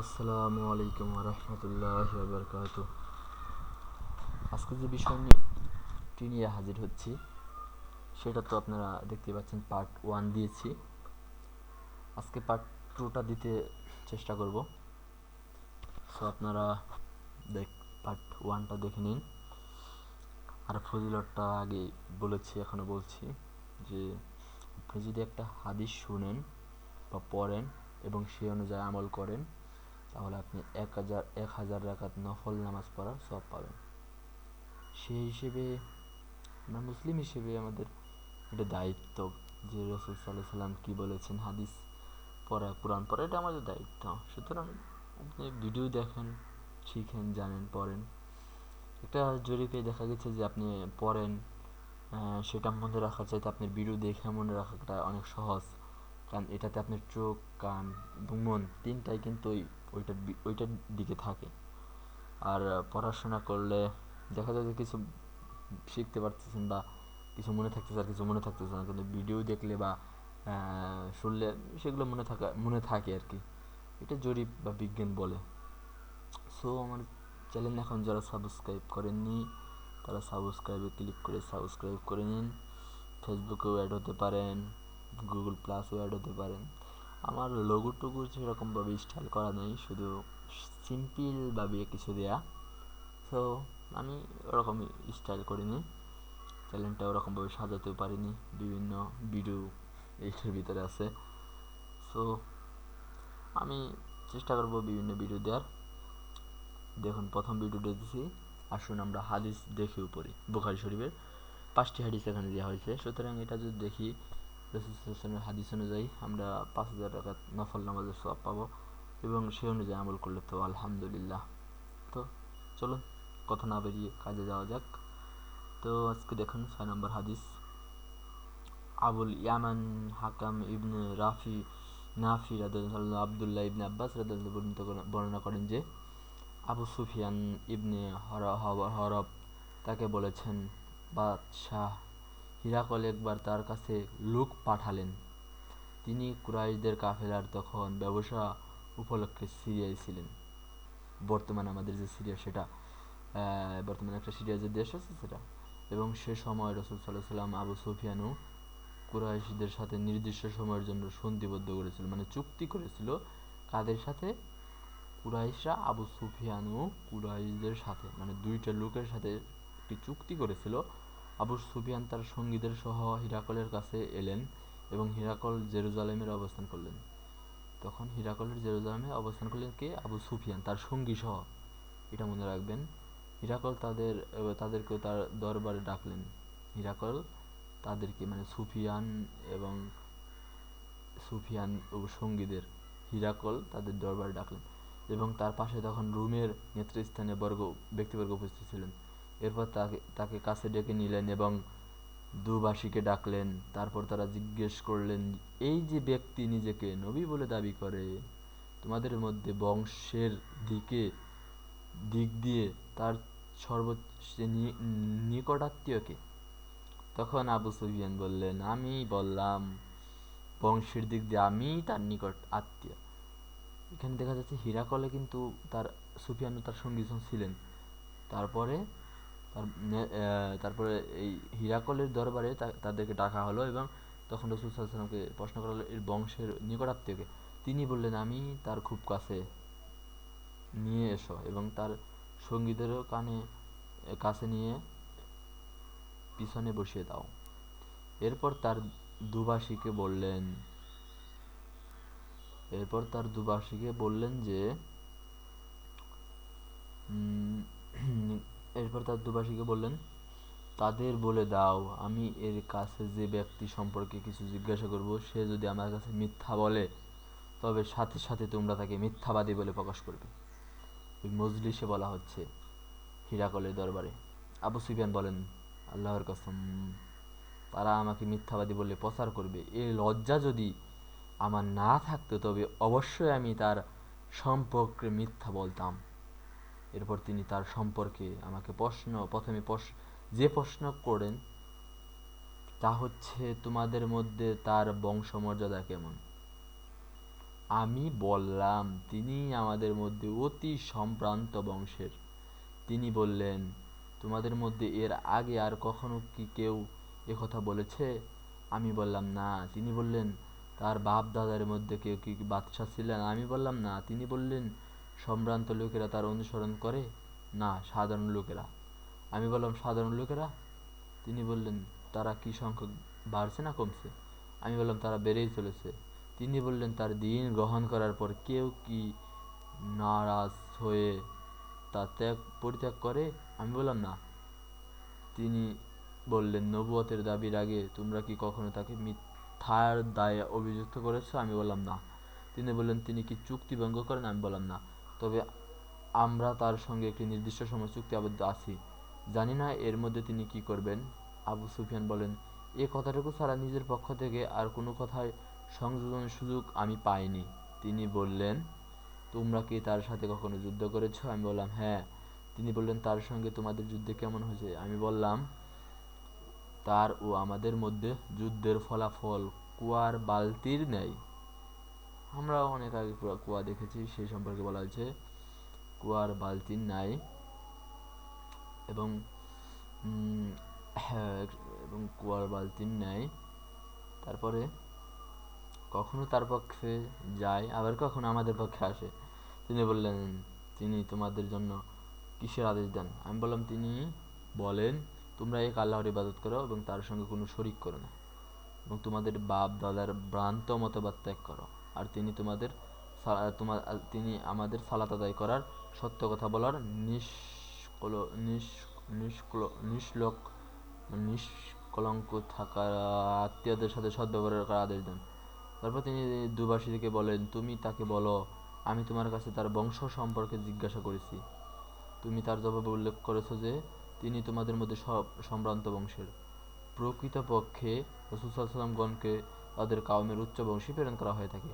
আসসালামু আলাইকুম রহমতুল্লাহ বরকাত আজকে যে বিষয়টি নিয়ে হাজির হচ্ছি, সেটা তো আপনারা দেখতে পাচ্ছেন পার্ট ওয়ান দিয়েছি। আজকে পার্ট টুটা দিতে চেষ্টা করব। সো আপনারা দেখ পার্ট ওয়ানটা দেখে নিন। আর ফজিলতটা আগে বলেছি এখনও বলছি যে, আপনি যদি একটা হাদিস শুনেন বা পড়েন এবং সেই অনুযায়ী আমল করেন তাহলে আপনি এক হাজার এক হাজার রাকাত নফল নামাজ পড়ার সব পাবেন। সেই হিসেবে আমরা মুসলিম হিসেবে আমাদের এটা দায়িত্ব যে রসুল সাল্লাহ সাল্লাম কী বলেছেন, হাদিস পড়া, কোরআন পড়া, এটা আমাদের দায়িত্ব। সুতরাং আপনি ভিডিও দেখেন, শিখেন, জানেন, পড়েন। একটা জরিপে দেখা গেছে যে আপনি পড়েন সেটা মনে রাখার চাইতে আপনার ভিডিও দেখে মনে রাখাটা অনেক সহজ। কারণ এটাতে আপনার চোখ, কান এবং মন তিনটাই কিন্তু ওই ওইটার ওইটার দিকে থাকে। আর পড়াশোনা করলে দেখা যায় যে কিছু শিখতে পারতেছেন বা কিছু মনে থাকতেছে আর কিছু মনে থাকতেছে না। কিন্তু ভিডিও দেখলে বা শুনলে সেগুলো মনে থাকা, মনে থাকে আর কি। এটা জরিপ বা বিজ্ঞান বলে। সো আমার চ্যানেল এখন যারা সাবস্ক্রাইব করেননি, তারা সাবস্ক্রাইবে ক্লিক করে সাবস্ক্রাইব করে নিন। ফেসবুকেও অ্যাড হতে পারেন। গুগল প্লাসও অ্যাড হতে পারেন। আমার লোগো টুগু সেরকমভাবে স্টাইল করা নেই, শুধু সিম্পলভাবে কিছু দেয়া। সো আমি ওরকমই স্টাইল করিনি। চ্যানেলটা ওরকমভাবে সাজাতেও পারিনি, বিভিন্ন ভিডিও এইটার ভিতরে আছে। সো আমি চেষ্টা করব বিভিন্ন ভিডিও দেওয়ার দেখুন, প্রথম ভিডিওটা দিছি। আসুন আমরা হাদিস দেখেও পড়ি বুখারি শরীফের। পাঁচটি হাদিস এখানে দেওয়া হয়েছে। সুতরাং এটা যদি দেখি রসুলের হাদিস অনুযায়ী আমরা পাঁচ হাজার টাকা নফল নামাজের সব পাবো এবং সে অনুযায়ী আমল করলে তো আলহামদুলিল্লাহ। তো চলুন, কথা না বেরিয়ে কাজে যাওয়া যাক। তো আজকে দেখুন, ছয় নম্বর হাদিস। আবুল ইয়ামান হাকাম ইবনে রাফি নাফি রাদুল্লাহ আবদুল্লাহ ইবনে আব্বাস রাদুল্লাহ বর্ণনা করেন যে, আবু সুফিয়ান ইবনে হরব তাকে বলেছেন, বাদশাহ হিরাকল একবার তার কাছে লোক পাঠালেন। তিনি কুরাইশদের কাফেলার তখন ব্যবসা উপলক্ষে সিরিয়ায় ছিলেন। বর্তমানে আমাদের যে সিরিয়া, সেটা বর্তমানে একটা সিরিয়া যে দেশ আছে সেটা। এবং সে সময় রসুল সাল্লাহ সাল্লাম আবু সুফিয়ানু কুরাইশদের সাথে নির্দিষ্ট সময়ের জন্য সন্ধিবদ্ধ করেছিল মানে চুক্তি করেছিল কাদের সাথে? কুরাইশরা আবু সুফিয়ানু কুরাইশদের সাথে মানে দুইটা লোকের সাথে একটি চুক্তি করেছিল আবু সুফিয়ান তার সঙ্গীদের সহ হিরাকলের কাছে এলেন এবং হিরাকল জেরুজালেমের অবস্থান করলেন। তখন হিরাকলের জেরুজালেমে অবস্থান করলেন কে? আবু সুফিয়ান, তার সঙ্গী সহ। এটা মনে রাখবেন, হিরাকল তাদের তাদেরকেও তার দরবারে ডাকলেন। হিরাকল তাদেরকে মানে সুফিয়ান এবং সুফিয়ান ও সঙ্গীদের, হিরাকল তাদের দরবারে ডাকলেন এবং তার পাশে তখন রুমের নেতৃস্থানে বর্গ, ব্যক্তিবর্গ উপস্থিত ছিলেন। এরপর তাকে তাকে কাছে ডেকে নিলেন এবং দুবাসীকে ডাকলেন। তারপর তারা জিজ্ঞেস করলেন, এই যে ব্যক্তি নিজেকে নবী বলে দাবি করে, তোমাদের মধ্যে বংশের দিকে, দিক দিয়ে তার সর্বোচ্চ নিকটাত্মীয়কে তখন আবু সুফিয়ান বললেন, আমি বললাম, বংশের দিক দিয়ে আমি তার নিকট আত্মীয়। এখানে দেখা যাচ্ছে হীরাকলে কিন্তু তার সুফিয়ান তার সঙ্গী ছিলেন। তারপরে তার তারপরে এই হীরাকলের দরবারে তাদেরকে ডাকা হলো এবং তখন রসুল সাল্লামকে প্রশ্ন করা হলো, এর বংশের নিকটাত্মীয়কে? তিনি বললেন, আমি তার খুব কাছে নিয়ে এসো এবং তার সঙ্গীদেরও কানে কাছে নিয়ে পিছনে বসিয়ে দাও। এরপর তার দুবাসীকে বললেন, এরপর তার দুবাসীকে বললেন যে এরপর তার দুবাসীকে বললেন, তাদের বলে দাও, আমি এর কাছে যে ব্যক্তি সম্পর্কে কিছু জিজ্ঞাসা করব, সে যদি আমার কাছে মিথ্যা বলে, তবে সাথে সাথে তোমরা তাকে মিথ্যাবাদী বলে প্রকাশ করবে। ওই মজলিসে বলা হচ্ছে হিরাকলের দরবারে। আবু সুফিয়ান বলেন, আল্লাহর কসম, তারা আমাকে মিথ্যাবাদী বলে প্রচার করবে। এই লজ্জা যদি আমার না থাকতো, তবে অবশ্যই আমি তার সম্পর্কে মিথ্যা বলতাম। এরপর তিনি তার সম্পর্কে আমাকে প্রশ্ন, প্রথমে যে প্রশ্ন করেন, তা হচ্ছে তোমাদের মধ্যে তার বংশমর্যাদা কেমন? আমি বললাম, তিনি আমাদের মধ্যে অতি সম্ভ্রান্ত বংশের। তিনি বললেন, তোমাদের মধ্যে এর আগে আর কখনো কি কেউ কথা বলেছে? আমি বললাম, না। তিনি বললেন, তার বাপ দাদার মধ্যে কেউ কি বাদশাহ ছিলেন? আমি বললাম, না। তিনি বললেন সম্ভ্রান্ত লোকেরা তার অনুসরণ করে? না, সাধারণ লোকেরা। আমি বললাম, সাধারণ লোকেরা? তিনি বললেন, তারা কি সংখ্যক বাড়ছে না কমছে? আমি বললাম, তারা বেড়েই চলেছে। তিনি বললেন, তার দিন গ্রহণ করার পর কেউ কি নারাজ হয়ে তা ত্যাগ, পরিত্যাগ করে? আমি বললাম, না। তিনি বললেন, নবুয়তের দাবির আগে তোমরা কি কখনো তাকে মিথ্যার দায়ে অভিযুক্ত করেছ? আমি বললাম, না। তিনি বললেন, তিনি কি চুক্তি ভঙ্গ করেন? আমি বললাম, না। তবে আমরা তার সঙ্গে একটি নির্দিষ্ট সময় চুক্তি আবদ্ধ আছি। জানি না এর মধ্যে তিনি কি করবেন, আবু সুফিয়ান বলেন, এ কথাটুকু ছাড়া নিজের পক্ষ থেকে আর কোনো কথায় সংযোজনের সুযোগ আমি পাইনি। তিনি বললেন, তোমরা কি তার সাথে কখনো যুদ্ধ করেছ? আমি বললাম হ্যাঁ। তিনি বললেন, তার সঙ্গে তোমাদের যুদ্ধে কেমন হয়েছে? আমি বললাম, তার ও আমাদের মধ্যে যুদ্ধের ফলাফল কুয়ার বালতির ন্যায় আমরা অনেক আগে কুয়া দেখেছি সেই সম্পর্কে বলা হয়েছে, কুয়ার বালতির ন্যায় এবং হ্যাঁ এবং কুয়ার বালতির ন্যায় তারপরে কখনো তার পক্ষে যায়, আবার কখনো আমাদের পক্ষে আসে। তিনি বললেন, তিনি তোমাদের জন্য কিসের আদেশ দেন? আমি বললাম, তিনি বলেন, তোমরা এক আল্লাহর ইবাদত করো এবং তার সঙ্গে কোনো শরিক করো না। এবং তোমাদের বাপ দাদার ভ্রান্ত মতবাদ ত্যাগ করো। আর তিনি তোমাদের তোমার তিনি আমাদের সালাত আদায় করার সত্য কথা বলার নিষ্কল নিষ্কল নিষ্কলঙ্ক থাকার আত্মীয়দের সাথে সদ্ব্যবহার করার আদেশ দেন। তারপর তিনি দুবাসীকে বলেন, তুমি তাকে বলো, আমি তোমার কাছে তার বংশ সম্পর্কে জিজ্ঞাসা করেছি। তুমি তার জবাবে উল্লেখ করেছ যে, তিনি তোমাদের মধ্যে সব, সম্ভ্রান্ত বংশের। প্রকৃতপক্ষে রসুলসাল্লামগণকে তাদের কাউমের উচ্চ বংশী প্রেরণ করা হয়ে থাকে।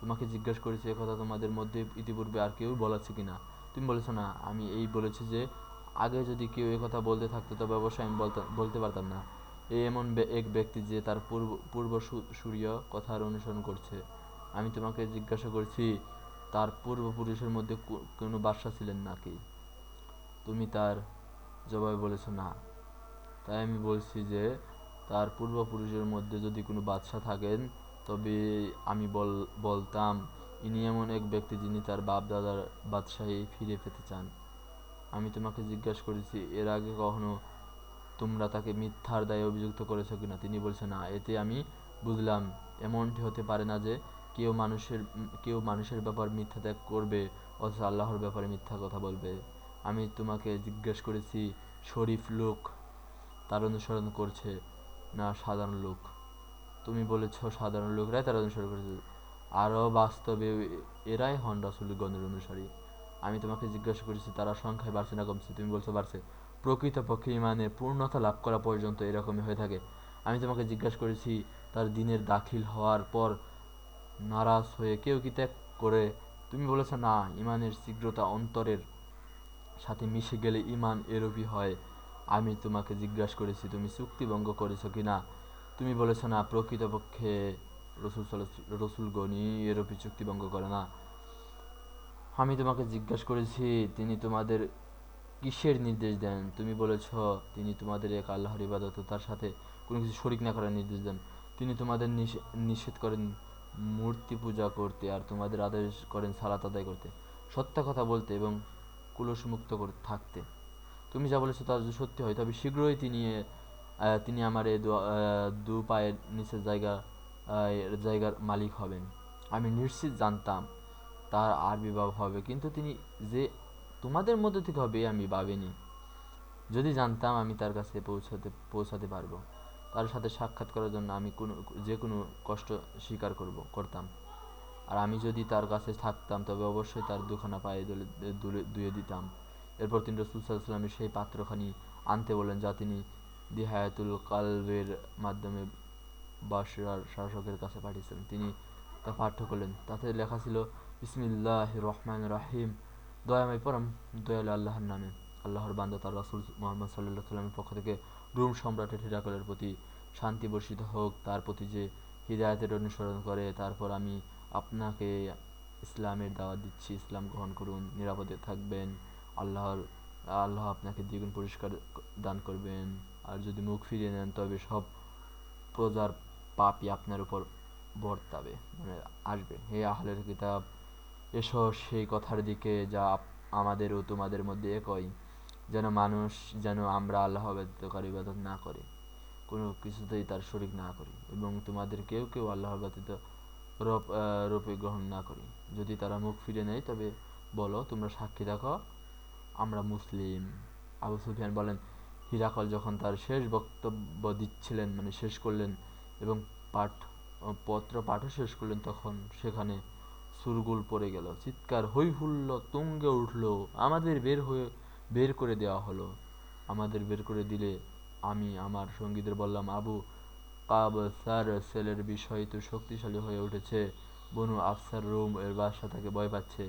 তোমাকে জিজ্ঞাসা করেছি কথা তোমাদের মধ্যে ইতিপূর্বে আর কেউ বলেছে কিনা? তুমি বলেছ, না, আমি এই বলেছি যে, আগে যদি কেউ কথা বলতে থাকতো, তবে অবশ্যই আমি বলতে পারতাম না। এ এমন এক ব্যক্তি যে তার পূর্ব পূর্বসূরীয় কথার অনুসরণ করছে। আমি তোমাকে জিজ্ঞাসা করছি, তার পূর্বপুরুষের মধ্যে কোনো বাদশা ছিলেন নাকি? তুমি তার জবাবে বলেছ, না। তাই আমি বলছি যে তার পূর্বপুরুষের মধ্যে যদি কোনো বাদশা থাকেন, তবে আমি বল, বলতাম, ইনি এমন এক ব্যক্তি যিনি তার বাপ দাদার বাদশাহী ফিরে পেতে চান। আমি তোমাকে জিজ্ঞাসা করেছি, এর আগে কখনো তোমরা তাকে মিথ্যার দায়ে অভিযুক্ত করেছ কিনা? তিনি বলছেন না, এতে আমি বুঝলাম, এমনটি হতে পারে না যে কেউ মানুষের কেউ মানুষের ব্যাপার মিথ্যা ত্যাগ করবে, অথচ আল্লাহর ব্যাপারে মিথ্যা কথা বলবে। আমি তোমাকে জিজ্ঞেস করেছি, শরীফ লোক তার অনুসরণ করছে। না সাধারণ লোক। তুমি বলেছ সাধারণ লোকরাই তার অনুসরণ করেছে আরও বাস্তবে এরাই হন রাসুলগণের অনুসারী। আমি তোমাকে জিজ্ঞাসা করেছি, তারা সংখ্যায় বাড়ছে না কমছে? তুমি বলছো বাড়ছে। প্রকৃতপক্ষে ইমানের পূর্ণতা লাভ করা পর্যন্ত এরকমই হয়ে থাকে। আমি তোমাকে জিজ্ঞাসা করেছি, তার দিনের দাখিল হওয়ার পর নারাজ হয়ে কেউ কি ত্যাগ করে? তুমি বলেছ, না, ইমানের শীঘ্রতা অন্তরের সাথে মিশে গেলে ইমান এরূপই হয়। আমি তোমাকে জিজ্ঞাসা করেছি, তুমি চুক্তিভঙ্গ করেছ কি না তুমি বলেছ, না, প্রকৃতপক্ষে রসুল রসুলগণই এরূপই চুক্তিভঙ্গ করে না। আমি তোমাকে জিজ্ঞাসা করেছি, তিনি তোমাদের কিসের নির্দেশ দেন? তুমি বলেছ, তিনি তোমাদের এক আল্লাহর ইবাদত তার সাথে কোনো কিছু শরিক না করার নির্দেশ দেন। তিনি তোমাদের নিষেধ করেন মূর্তি পূজা করতে আর তোমাদের আদেশ করেন সালাত আদায় করতে। সত্য কথা বলতে এবং কুলসমুক্ত করে, থাকতে। তুমি যা বলেছ তা যদি সত্যি হয়, তবে শীঘ্রই তিনি তিনি আমার এই দু পায়ের নিচের জায়গা জায়গার মালিক হবেন। আমি নিশ্চিত জানতাম তার আর বিবাহ হবে, কিন্তু তিনি যে তোমাদের মধ্যে থেকে হবে আমি ভাবিনি। যদি জানতাম, আমি তার কাছে পৌঁছাতে পৌঁছাতে পারব। তার সাথে সাক্ষাৎ করার জন্য আমি কোনো, যে কোনো কষ্ট স্বীকার করব, করতাম। আর আমি যদি তার কাছে থাকতাম, তবে অবশ্যই তার দুখানা পায়ে দুলে ধুয়ে দিতাম। এরপর তিনি রসুল সাল্লামের সেই পাত্রখানি আনতে বলেন যা তিনি দিহায়াতুল কালবের মাধ্যমে বাসরার শাসকের কাছে পাঠিয়েছিলেন। তিনি তা পাঠ্য করলেন। তাতে লেখা ছিল বিসমিল্লাহ রহমান রাহিম, দয়াময় পরম দয়াল আল্লাহর নামে। আল্লাহর বান্দা তার রাসুল মোহাম্মদ সাল্লাহ সাল্লামের পক্ষ থেকে রুম সম্রাট হিরাকলের প্রতি শান্তি বর্ষিত হোক, তার প্রতি যে হৃদায়তের অনুসরণ করে, তারপর আমি আপনাকে ইসলামের দাওয়াত দিচ্ছি। ইসলাম গ্রহণ করুন, নিরাপদে থাকবেন। আল্লাহর, আল্লাহ আপনাকে দ্বিগুণ পুরস্কার দান করবেন। আর যদি মুখ ফিরিয়ে নেন, তবে সব প্রজার পাপই আপনার উপর বর্তাবে মানে আসবে। হে আহলের কিতাব, এসো সেই কথার দিকে যা আমাদের ও তোমাদের মধ্যে একই, যেন মানুষ, যেন আমরা আল্লাহ ব্যতীতকার ইবাদত না করে, কোনো কিছুতেই তার শরিক না করি, এবং তোমাদের কেউ কেউ আল্লাহ ব্যতীত রূপ রূপে গ্রহণ না করি। যদি তারা মুখ ফিরে নেয়, তবে বলো, তোমরা সাক্ষী দেখো আমরা মুসলিম। আবু সুফিয়ান বলেন, হিরাকল যখন তার শেষ বক্তব্য দিচ্ছিলেন মানে শেষ করলেন এবং পাঠ, পত্র পাঠও শেষ করলেন, তখন সেখানে সুরগুল পড়ে গেল। চিৎকার, হই হুল্ল, তুঙ্গে উঠল, আমাদের বের হয়ে, বের করে দেওয়া হলো। আমাদের বের করে দিলে আমি আমার সঙ্গীদের বললাম, আবু কাব স্যার সেলের বিষয় তো শক্তিশালী হয়ে উঠেছে। বনু আফসার রুম এর বাসা তাকে ভয় পাচ্ছে।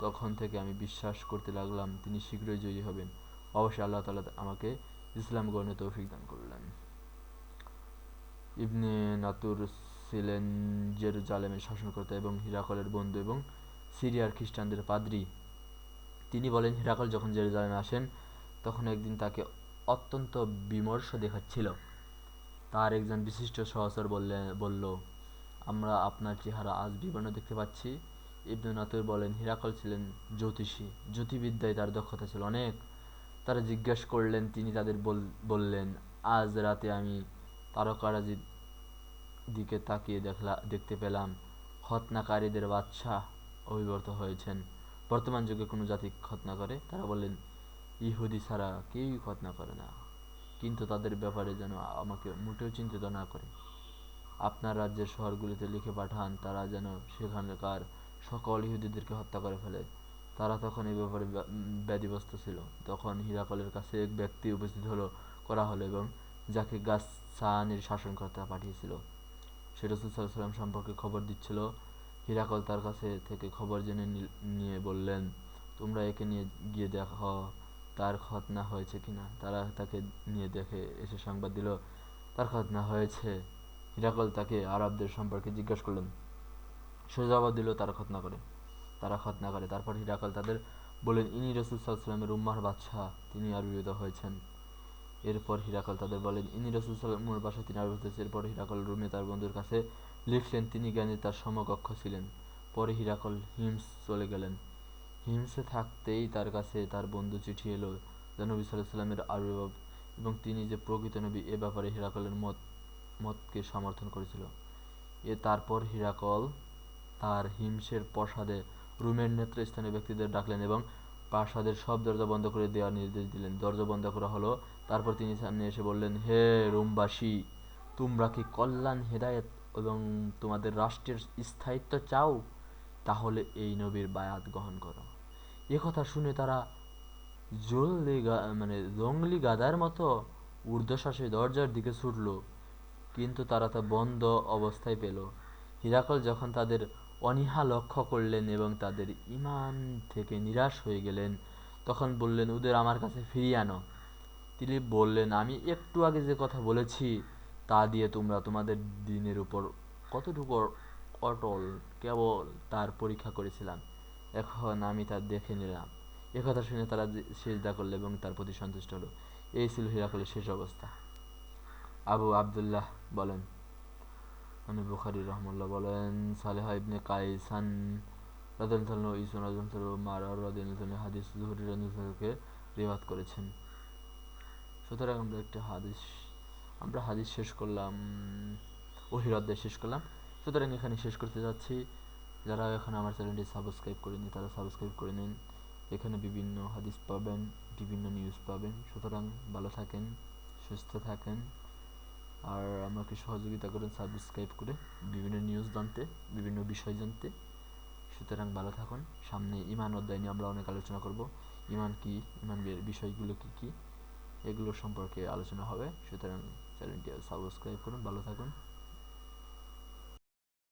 তখন থেকে আমি বিশ্বাস করতে লাগলাম তিনি শীঘ্রই জয়ী হবেন। অবশ্যই আল্লাহ তালা আমাকে ইসলাম গ্রহণে তৌফিক দান করলেন। ইবনে নাতুর ছিলেন জেরুজালেমের শাসনকর্তা এবং হিরাকলের বন্ধু এবং সিরিয়ার খ্রিস্টানদের পাদ্রী। তিনি বলেন, হিরাকল যখন জেরুজালেমে আসেন, তখন একদিন তাকে অত্যন্ত বিমর্ষ দেখাচ্ছিল। তার একজন বিশিষ্ট সহচর বললেন বলল, আমরা আপনার চেহারা আজ বিবর্ণ দেখতে পাচ্ছি। ইবনু নাতুর বলেন, হিরাকল ছিলেন জ্যোতিষী জ্যোতিবিদ্যায় তার দক্ষতা ছিল অনেক। তারা জিজ্ঞেস করলেন, তিনি তাদের বললেন, আজ রাতে আমি তারকারাজির দিকে তাকিয়ে দেখলা, দেখতে পেলাম খতনাকারীদের বাচ্চা অভিভূত হয়েছেন। বর্তমান যুগে কোনো জাতি খতনা করে? তারা বললেন, ইহুদি ছাড়া কেউই খতনা করে না। কিন্তু তাদের ব্যাপারে যেন আমাকে মোটেও চিন্তিত না করে। আপনার রাজ্যের শহরগুলিতে লিখে পাঠান, তারা যেন সেখানকার সকল ইহুদিদেরকে হত্যা করে ফেলে। তারা তখন এই ব্যাপারে ব্যাধিগ্রস্ত ছিল। তখন হিরাকলের কাছে এক ব্যক্তি উপস্থিত হলো, করা হলো এবং যাকে গাছানির শাসনকর্তা পাঠিয়েছিল। সে রসুল সাল্লাম সম্পর্কে খবর দিচ্ছিল। হিরাকল তার কাছে থেকে খবর জেনে নিয়ে বললেন, তোমরা একে নিয়ে গিয়ে দেখো, তার খতনা হয়েছে কিনা? তারা তাকে নিয়ে দেখে এসে সংবাদ দিল, তার খতনা হয়েছে। হিরাকল তাকে আরবদের সম্পর্কে জিজ্ঞাসা করলেন সে জবাব দিল তারা খতনা করে। তারা খতনা করে। তারপর হিরাকল তাদের বলেন, ইনি রসুল সাল্লামের উম্মার বাদশাহ, তিনি আবির্ভূত হয়েছেন। এরপর হিরাকল তাদের বলেন, ইনি রসুল সাল্লামের বাসায় তিনি আবির্ভূত হয়েছে এরপর হিরাকল রুমে তার বন্ধুর কাছে লিখলেন, তিনি জ্ঞানে, তার সমকক্ষ ছিলেন। পরে হিরাকল হিমস চলে গেলেন। হিমসে থাকতেই তার কাছে তার বন্ধু চিঠি এলো নবী সাল্লাহ সাল্লামের আবির্ভাব এবং তিনি যে প্রকৃত নবী, এ ব্যাপারে হিরাকলের মত, মতকে সমর্থন করেছিল। এ তারপর হিরাকল তার হিমসের প্রসাদে রুমের নেতৃস্থানীয় ব্যক্তিদের ডাকলেন এবং প্রাসাদের সব দরজা বন্ধ করে দেওয়ার নির্দেশ দিলেন। দরজা বন্ধ করা হলো। তারপর তিনি সামনে এসে বললেন, হে রুমবাসী, তোমরা কি কল্যাণ, হেদায়েত এবং তোমাদের রাষ্ট্রের স্থায়িত্ব চাও? তাহলে এই নবীর বায়াত গ্রহণ করো। কথা শুনে তারা জলদি মানে জঙ্গলি গাদার মতো ঊর্ধ্বশ্বাসে দরজার দিকে ছুটল। কিন্তু তারা তা বন্ধ অবস্থায় পেল। হিরাকল যখন তাদের অনীহা লক্ষ্য করলেন এবং তাদের ইমান থেকে নিরাশ হয়ে গেলেন। তখন বললেন ওদের আমার কাছে ফিরিয়ে আনো। তিনি বললেন, আমি একটু আগে যে কথা বলেছি, তা দিয়ে তোমরা তোমাদের দিনের উপর কতটুকু অটল, কেবল তার পরীক্ষা করেছিলাম। এখন আমি তা দেখে নিলাম। একথা শুনে তারা সেজদা করল এবং তার প্রতি সন্তুষ্ট হলো। এই ছিল হিরাকলের শেষ অবস্থা। আবু আবদুল্লাহ বলেন মানে বুখারি রহমুল্লাহ বলেন, সালেহা ইবনে কাইসান রাদিয়াল্লাহু ইসুন রাদিয়াল্লাহু মারা রাদিয়াল্লাহু হাদিস জুহরি রাদিয়াল্লাহুকে রিওয়ায়াত করেছেন। সুতরাং আমরা একটা হাদিস, আমরা হাদিস শেষ করলাম ওহির শেষ করলাম। সুতরাং এখানে শেষ করতে যাচ্ছি। যারা এখন আমার চ্যানেলটি সাবস্ক্রাইব করেনি তারা সাবস্ক্রাইব করে নিন। এখানে বিভিন্ন হাদিস পাবেন, বিভিন্ন নিউজ পাবেন। সুতরাং ভালো থাকেন, সুস্থ থাকেন। আর আমাকে সহযোগিতা করেন সাবস্ক্রাইব করে বিভিন্ন নিউজ জানতে, বিভিন্ন বিষয় জানতে। সুতরাং ভালো থাকুন। সামনে ইমান অধ্যায় নিয়ে আমরা অনেক আলোচনা করব। ইমান কি? ইমান বিষয়গুলো কি কি? এগুলো সম্পর্কে আলোচনা হবে। সুতরাং চ্যানেলটি সাবস্ক্রাইব করুন। ভালো থাকুন।